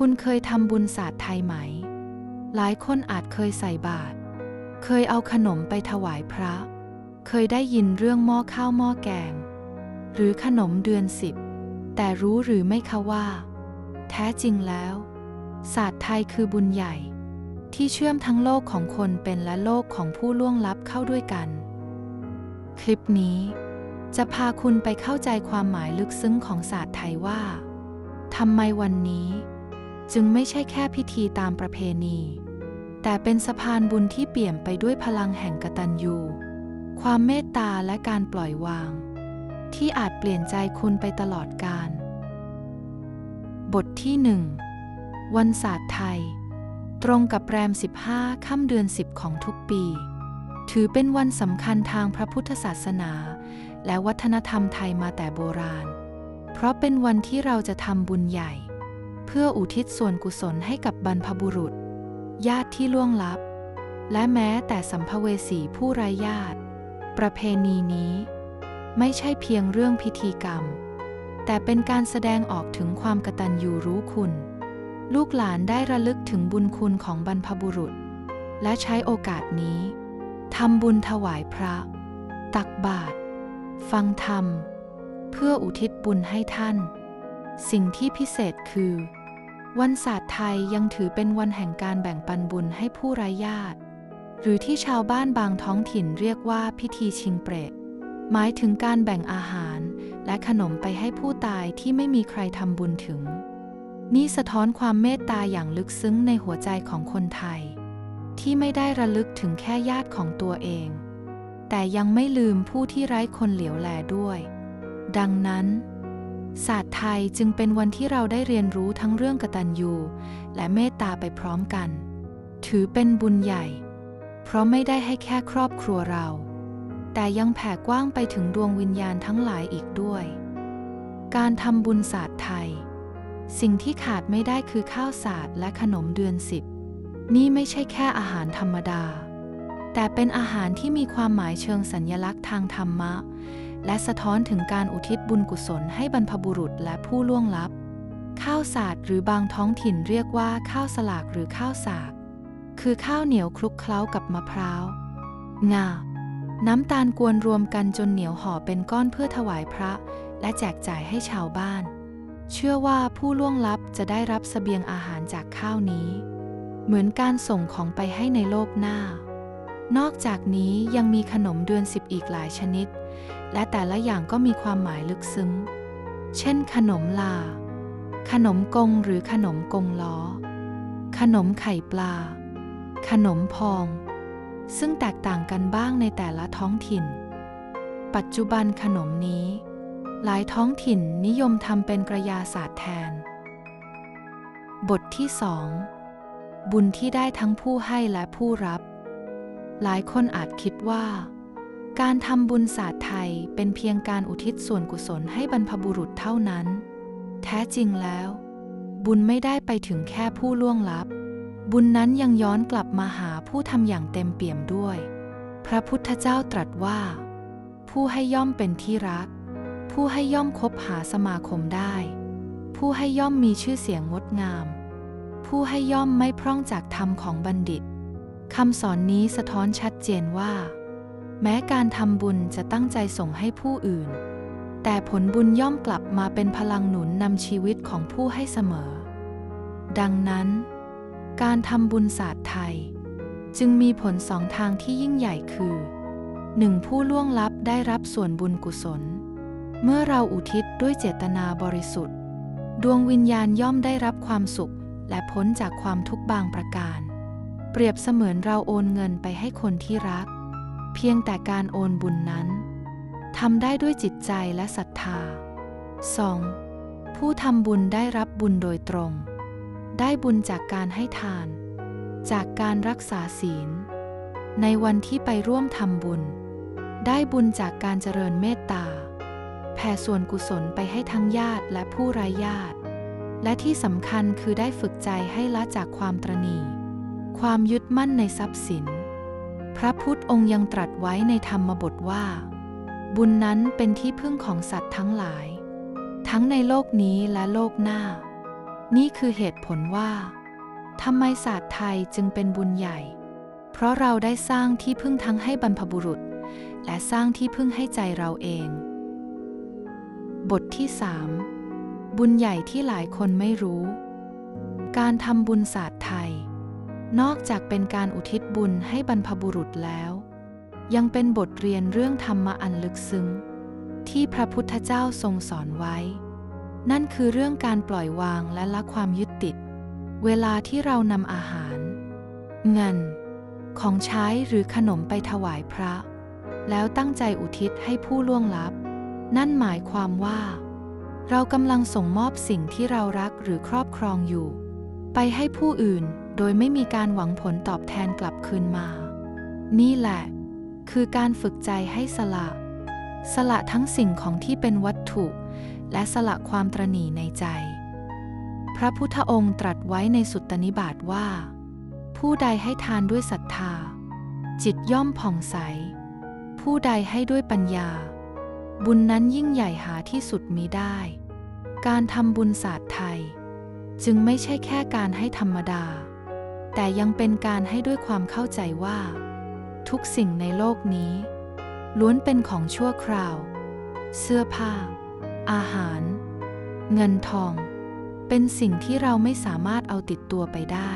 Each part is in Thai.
คุณเคยทำบุญศาสตร์ไทยไหม หลายคนอาจเคยใส่บาตร เคยเอาขนมไปถวายพระ เคยได้ยินเรื่องหม้อข้าวหม้อแกง หรือขนมเดือนสิบ แต่รู้หรือไม่คะว่า แท้จริงแล้ว ศาสตร์ไทยคือบุญใหญ่ ที่เชื่อมทั้งโลกของคนเป็นและโลกของผู้ล่วงลับเข้าด้วยกัน คลิปนี้ จะพาคุณไปเข้าใจความหมายลึกซึ้งของศาสตร์ไทยว่าทำไมวันนี้ จึงไม่ใช่แค่พิธีตามประเพณี แต่เป็นสะพานบุญที่เปี่ยมไปด้วยพลังแห่งกตัญญู ความเมตตาและการปล่อยวาง ที่อาจเปลี่ยนใจคุณไปตลอดกาลบทที่หนึ่งวันศาสตร์ไทย ตรงกับแรม 15 ค่ำเดือน 10 ของทุกปี ถือเป็นวันสำคัญทางพระพุทธศาสนา และวัฒนธรรมไทยมาแต่โบราณ เพราะเป็นวันที่เราจะทำบุญใหญ่ พื่ออุทิศส่วนกุศลให้กับบรรพบุรุษ ญาติที่ล่วงลับ และแม้แต่สัมภเวสีผู้ไร้ญาติ ประเพณีนี้ ไม่ใช่เพียงเรื่องพิธีกรรม แต่เป็นการแสดงออกถึงความกตัญญูรู้คุณ ลูกหลานได้ระลึกถึงบุญคุณของบรรพบุรุษ และใช้โอกาสนี้ทำบุญถวายพระ ตักบาตรฟังธรรม เพื่ออุทิศบุญให้ท่าน สิ่งที่พิเศษคือ วันศาสตร์ไทยยังถือเป็นวันแห่งการแบ่งปันบุญให้ผู้ไร้ญาติ หรือที่ชาวบ้านบางท้องถิ่นเรียกว่าพิธีชิงเปรตหมายถึงการแบ่งอาหารและขนมไปให้ผู้ตายที่ไม่มีใครทำบุญถึง นี่สะท้อนความเมตตาอย่างลึกซึ้งในหัวใจของคนไทย ที่ไม่ได้ระลึกถึงแค่ญาติของตัวเอง แต่ยังไม่ลืมผู้ที่ไร้คนเหลียวแลด้วย ดังนั้น ศาสตร์ไทยจึงเป็นวันที่เราได้เรียนรู้ทั้งเรื่องกตัญญูและเมตตาไปพร้อมกัน ถือเป็นบุญใหญ่ เพราะไม่ได้ให้แค่ครอบครัวเรา แต่ยังแผ่กว้างไปถึงดวงวิญญาณทั้งหลายอีกด้วย การทำบุญศาสตร์ไทย สิ่งที่ขาดไม่ได้คือข้าวสารและขนมเดือนสิบ นี่ไม่ใช่แค่อาหารธรรมดา แต่เป็นอาหารที่มีความหมายเชิงสัญญลักษณ์ทางธรรมะ และสะท้อนถึงการอุทิศบุญกุศลให้บรรพบุรุษและผู้ล่วงลับ ข้าวสาดหรือบางท้องถิ่นเรียกว่าข้าวสลากหรือข้าวสาก คือข้าวเหนียวคลุกเคล้ากับมะพร้าวงาน้ำตาลกวนรวมกันจนเหนียวห่อเป็นก้อนเพื่อถวายพระ และแจกจ่ายให้ชาวบ้าน เชื่อว่าผู้ล่วงลับจะได้รับเสบียงอาหารจากข้าวนี้ เหมือนการส่งของไปให้ในโลกหน้า นอกจากนี้ยังมีขนมเดือนสิบอีกหลายชนิด และแต่ละอย่างก็มีความหมายลึกซึ้ง เช่น ขนมลา ขนมกงหรือขนมกงล้อ ขนมไข่ปลา ขนมพอง ซึ่งแตกต่างกันบ้างในแต่ละท้องถิ่น ปัจจุบันขนมนี้ หลายท้องถิ่นนิยมทำเป็นกระยาศาสตร์แทน บทที่สองบุญที่ได้ทั้งผู้ให้และผู้รับ หลายคนอาจคิดว่า การทำบุญศาสตร์ไทยเป็นเพียงการอุทิศส่วนกุศลให้บรรพบุรุษเท่านั้น แท้จริงแล้ว บุญไม่ได้ไปถึงแค่ผู้ล่วงลับ บุญนั้นยังย้อนกลับมาหาผู้ทำอย่างเต็มเปี่ยมด้วย พระพุทธเจ้าตรัสว่า ผู้ให้ย่อมเป็นที่รัก ผู้ให้ย่อมคบหาสมาคมได้ ผู้ให้ย่อมมีชื่อเสียงงดงาม ผู้ให้ย่อมไม่พร่องจากธรรมของบัณฑิตคำสอนนี้สะท้อนชัดเจนว่า แม้การทำบุญจะตั้งใจส่งให้ผู้อื่น แต่ผลบุญย่อมกลับมาเป็นพลังหนุนนำชีวิตของผู้ให้เสมอ ดังนั้น การทำบุญศาสตร์ไทย จึงมีผลสองทางที่ยิ่งใหญ่คือ 1. ผู้ล่วงลับได้รับส่วนบุญกุศล เมื่อเราอุทิศด้วยเจตนาบริสุทธิ์ ดวงวิญญาณย่อมได้รับความสุข และพ้นจากความทุกข์บางประการ เปรียบเสมือนเราโอนเงินไปให้คนที่รัก เพียงแต่การโอนบุญนั้นทำได้ด้วยจิตใจและศรัทธา 2. ผู้ทำบุญได้รับบุญโดยตรง ได้บุญจากการให้ทาน จากการรักษาศีล ในวันที่ไปร่วมทำบุญ ได้บุญจากการเจริญเมตตา แผ่ส่วนกุศลไปให้ทั้งญาติและผู้ไร้ญาติ และที่สำคัญคือได้ฝึกใจให้ละจากความตรณี ความยึดมั่นในทรัพย์สิน พระพุทธองค์ยังตรัสไว้ในธรรมบทว่า บุญนั้นเป็นที่พึ่งของสัตว์ทั้งหลาย ทั้งในโลกนี้และโลกหน้า นี่คือเหตุผลว่าทำไมศาสตร์ไทยจึงเป็นบุญใหญ่ เพราะเราได้สร้างที่พึ่งทั้งให้บรรพบุรุษ และสร้างที่พึ่งให้ใจเราเอง บทที่ 3 บุญใหญ่ที่หลายคนไม่รู้ การทำบุญศาสตร์ไทย นอกจากเป็นการอุทิศบุญให้บรรพบุรุษแล้ว ยังเป็นบทเรียนเรื่องธรรมะอันลึกซึ้ง ที่พระพุทธเจ้าทรงสอนไว้ นั่นคือเรื่องการปล่อยวางและละความยึดติด เวลาที่เรานำอาหาร เงิน ของใช้หรือขนมไปถวายพระ แล้วตั้งใจอุทิศให้ผู้ล่วงลับ นั่นหมายความว่า เรากำลังส่งมอบสิ่งที่เรารักหรือครอบครองอยู่ ไปให้ผู้อื่น โดยไม่มีการหวังผลตอบแทนกลับคืนมา นี่แหละ คือการฝึกใจให้สละ สละทั้งสิ่งของที่เป็นวัตถุ และสละความตรณีในใจ พระพุทธองค์ตรัสไว้ในสุตตนิบาตว่า ผู้ใดให้ทานด้วยศรัทธา จิตย่อมผ่องใส ผู้ใดให้ด้วยปัญญา บุญนั้นยิ่งใหญ่หาที่สุดมิได้ การทำบุญศาสตร์ไทย จึงไม่ใช่แค่การให้ธรรมดา แต่ยังเป็นการให้ด้วยความเข้าใจว่า ทุกสิ่งในโลกนี้ ล้วนเป็นของชั่วคราว เสื้อผ้า อาหาร เงินทอง เป็นสิ่งที่เราไม่สามารถเอาติดตัวไปได้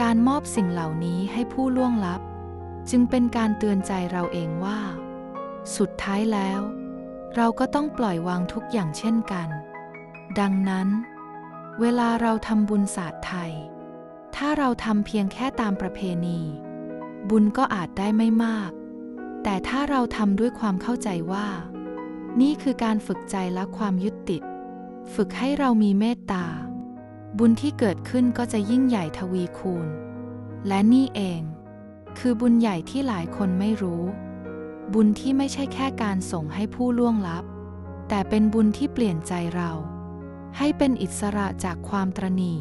การมอบสิ่งเหล่านี้ให้ผู้ล่วงลับ จึงเป็นการเตือนใจเราเองว่า สุดท้ายแล้ว เราก็ต้องปล่อยวางทุกอย่างเช่นกัน ดังนั้น เวลาเราทำบุญศาสตร์ไทย ถ้าเราทำเพียงแค่ตามประเพณี บุญก็อาจได้ไม่มาก แต่ถ้าเราทำด้วยความเข้าใจว่า นี่คือการฝึกใจละความยึดติด ฝึกให้เรามีเมตตา บุญที่เกิดขึ้นก็จะยิ่งใหญ่ทวีคูณ และนี่เอง คือบุญใหญ่ที่หลายคนไม่รู้ บุญที่ไม่ใช่แค่การส่งให้ผู้ล่วงลับ แต่เป็นบุญที่เปลี่ยนใจเรา ให้เป็นอิสระจากความตรณี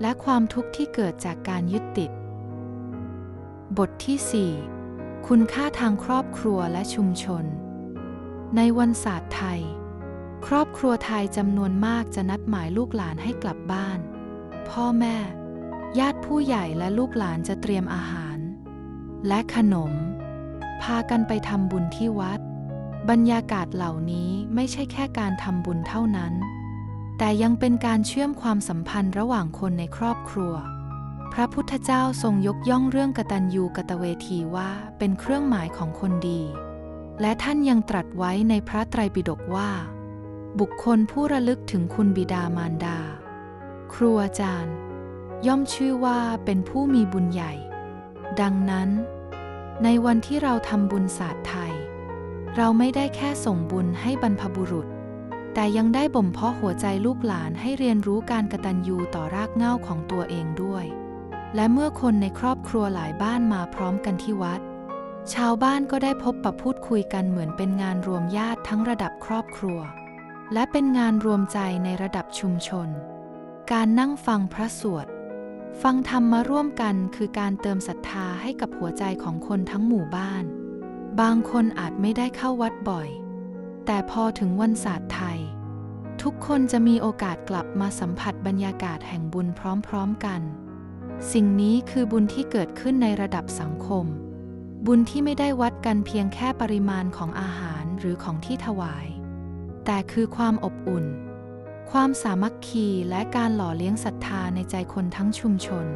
และความทุกข์ที่เกิดจากการยึดติด บทที่ 4 คุณค่าทางครอบครัวและชุมชน ในวันศาสตร์ไทย ครอบครัวไทยจำนวนมากจะนัดหมายลูกหลานให้กลับบ้าน พ่อแม่ ญาติผู้ใหญ่และลูกหลานจะเตรียมอาหาร และขนม พากันไปทำบุญที่วัด บรรยากาศเหล่านี้ไม่ใช่แค่การทำบุญเท่านั้น แต่ยังเป็นการเชื่อมความสัมพันธ์ระหว่างคนในครอบครัว พระพุทธเจ้าทรงยกย่องเรื่องกตัญญูกตเวทีว่าเป็นเครื่องหมายของคนดี และท่านยังตรัสไว้ในพระไตรปิฎกว่า บุคคลผู้ระลึกถึงคุณบิดามารดา ครูอาจารย์ ย่อมชื่อว่าเป็นผู้มีบุญใหญ่ ดังนั้น ในวันที่เราทำบุญศาสตร์ไทย เราไม่ได้แค่ส่งบุญให้บรรพบุรุษ แต่ยังได้บ่มเพาะหัวใจลูกหลานให้เรียนรู้การกระตัญญูต่อรากเหง้าของตัวเองด้วย และเมื่อคนในครอบครัวหลายบ้านมาพร้อมกันที่วัด ชาวบ้านก็ได้พบปะพูดคุยกันเหมือนเป็นงานรวมญาติทั้งระดับครอบครัว และเป็นงานรวมใจในระดับชุมชน การนั่งฟังพระสวด ฟังธรรมมาร่วมกันคือการเติมศรัทธาให้กับหัวใจของคนทั้งหมู่บ้าน บางคนอาจไม่ได้เข้าวัดบ่อย แต่พอถึงวันศาสตร์ไทย ทุกคนจะมีโอกาสกลับมาสัมผัสบรรยากาศแห่งบุญพร้อมๆกัน สิ่งนี้คือบุญที่เกิดขึ้นในระดับสังคม บุญที่ไม่ได้วัดกันเพียงแค่ปริมาณของอาหารหรือของที่ถวาย แต่คือความอบอุ่น ความสามัคคีและการหล่อเลี้ยงศรัทธาในใจคนทั้งชุมชน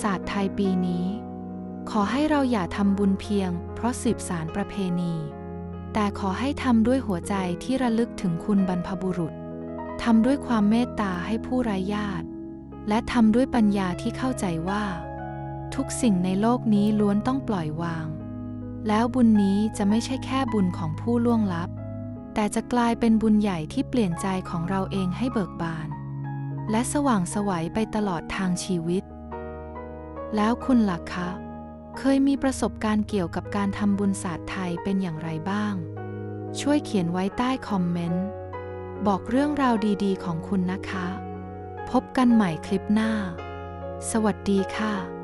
ศาสตร์ไทยปีนี้ ขอให้เราอย่าทำบุญเพียง เพราะสืบสารประเพณี แต่ขอให้ทำด้วยหัวใจที่ระลึกถึงคุณบรรพบุรุษ ทำด้วยความเมตตาให้ผู้ไร้ญาติ และทำด้วยปัญญาที่เข้าใจว่า ทุกสิ่งในโลกนี้ล้วนต้องปล่อยวาง แล้วบุญนี้จะไม่ใช่แค่บุญของผู้ล่วงลับ แต่จะกลายเป็นบุญใหญ่ที่เปลี่ยนใจของเราเองให้เบิกบาน และสว่างไสวัยไปตลอดทางชีวิต แล้วคุณล่ะคะ เคยมีประสบการณ์เกี่ยวกับการทำบุญศาสตร์ไทยเป็นอย่างไรบ้าง ช่วยเขียนไว้ใต้คอมเมนต์ บอกเรื่องราวดีๆ ของคุณนะคะ พบกันใหม่คลิปหน้า สวัสดีค่ะ